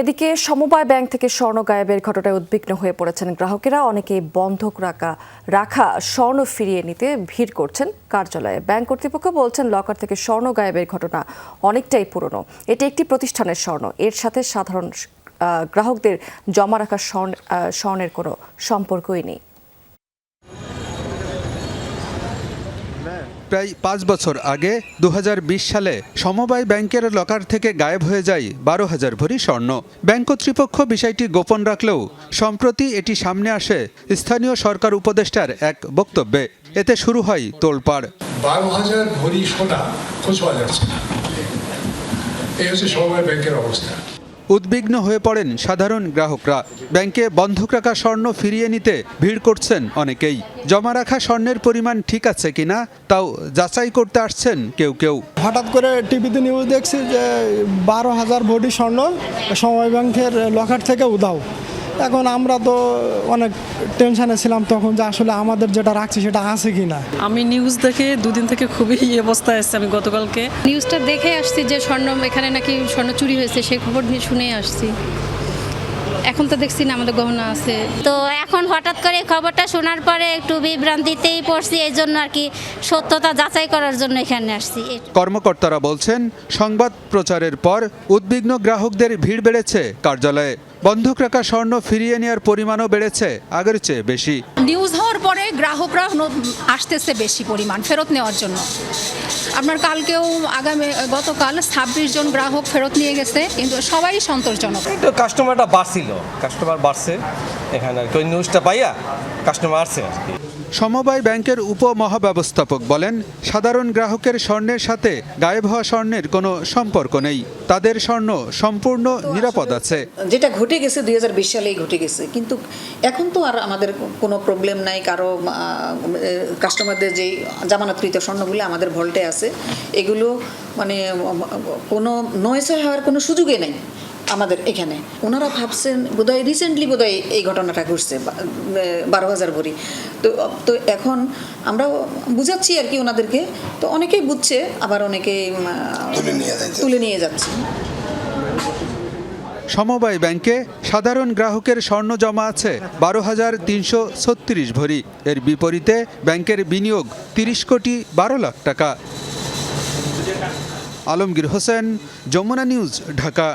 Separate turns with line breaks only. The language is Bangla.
এদিকে সমবায় ব্যাংক থেকে স্বর্ণ গায়েবের ঘটনায় উদ্বিগ্ন হয়ে পড়েছেন গ্রাহকেরা। অনেকে বন্ধক রাখা রাখা স্বর্ণ ফিরিয়ে নিতে ভিড় করছেন কার্যালয়ে। ব্যাংক কর্তৃপক্ষ বলছেন, লকার থেকে স্বর্ণ গায়েবের ঘটনা অনেকটাই পুরনো। এটি একটি প্রতিষ্ঠানের স্বর্ণ। এর সাথে সাধারণ গ্রাহকদের জমা রাখা স্বর্ণ স্বর্ণের কোনো সম্পর্কই নেই।
প্রায় পাঁচ বছর আগে দু হাজার বিশ সালে সমবায় ব্যাংকের লকার থেকে গায়েব হয়ে যায় বারো হাজার ভরি স্বর্ণ। ব্যাংক কর্তৃপক্ষ বিষয়টি গোপন রাখলেও সম্প্রতি এটি সামনে আসে স্থানীয় সরকার উপদেষ্টার এক বক্তব্যে। এতে শুরু হয় তোলপাড়।
বারো হাজার ভরি সোনা খোঁজ পাওয়া যাচ্ছে না। এই হচ্ছে সমবায় ব্যাংকের অবস্থা।
উদ্বিগ্ন হয়ে পড়েন সাধারণ গ্রাহকরা। ব্যাংকে বন্ধক রাখা স্বর্ণ ফিরিয়ে নিতে ভিড় করছেন অনেকেই। জমা রাখা স্বর্ণের পরিমাণ ঠিক আছে কিনা তাও যাচাই করতে আসছেন কেউ কেউ।
হঠাৎ করে টিভিতে নিউজ দেখছি যে বারো হাজার ভরি স্বর্ণ সময় ব্যাংকের লকার থেকে উধাও। এখন আমরা তো অনেক টেনশনে ছিলাম তখন যে আসলে আমাদের যেটা রাখছে সেটা আছে কি না
আমি নিউজ দেখে দুদিন থেকে খুবই এই অবস্থায় এসেছি আমি গতকালকে।
নিউজটা দেখে আসছি যে স্বর্ণ এখানে নাকি স্বর্ণ চুরি হয়েছে সেই খবর নিয়ে শুনেই আসছি। এখন তো দেখছি না আমাদের গহনা আছে।
তো এখন হঠাৎ করে খবরটা শোনার পরে একটু বিভ্রান্তিতেই পড়ছি এই জন্য আর কি সত্যতা যাচাই করার জন্য এখানে আসছি।
কর্মকর্তারা বলছেন সংবাদ প্রচারের পর উদ্বিগ্ন গ্রাহকদের ভিড় বেড়েছে কার্যালয়ে। বন্ধক রাখা স্বর্ণ ফিরিয়ে নেওয়ার পরিমাণও বেড়েছে আগের চেয়ে বেশি।
নিউজ হওয়ার পরে গ্রাহকরা ন- আসতেছে বেশি পরিমাণ ফেরত নেওয়ার জন্য। আপনার কালকেও আগামী গতকাল ছাব্বিশ জন গ্রাহক ফেরত নিয়ে গেছে কিন্তু সবাই সন্তোষজনক।
কাস্টমারটা বাড়ছিল। কাস্টমার বাড়ছে এখানে আর কি ওই নিউজটা পাইয়া কাস্টমার আসছে আর কি।
সমবায় ব্যাংকের উপমহাব্যবস্থাপক বলেন সাধারণ গ্রাহকের স্বর্ণের সাথে গায়েব হওয়া স্বর্ণের কোনো সম্পর্ক নেই। তাদের স্বর্ণ সম্পূর্ণ নিরাপদ আছে।
যেটা ঘটে গেছে দুই হাজার বিশ সালেই ঘটে গেছে। কিন্তু এখন তো আর আমাদের কোনো প্রবলেম নাই কারও কাস্টমারদের যেই জামানতকৃত স্বর্ণগুলো আমাদের ভল্টে আছে এগুলো মানে কোনো নয়সয় হওয়ার কোনো সুযোগই নেই। আমাদের এখানে। ওনারা ভাবছেন বোধহয় রিসেন্টলি বোধহয় এই ঘটনাটা ঘটছে বারো হাজার ভরি। তো তো এখন আমরা বুঝাচ্ছি আর কি ওনাদেরকে। তো অনেকেই বুঝছে আবার অনেকেই তুলে নিয়ে যাচ্ছে।
সমবায় ব্যাংকে সাধারণ গ্রাহকের স্বর্ণ জমা আছে বারো হাজার তিনশো ছত্রিশ ভরি। এর বিপরীতে ব্যাংকের বিনিয়োগ তিরিশ কোটি বারো লাখ টাকা। আলমগীর হোসেন যমুনা নিউজ ঢাকা।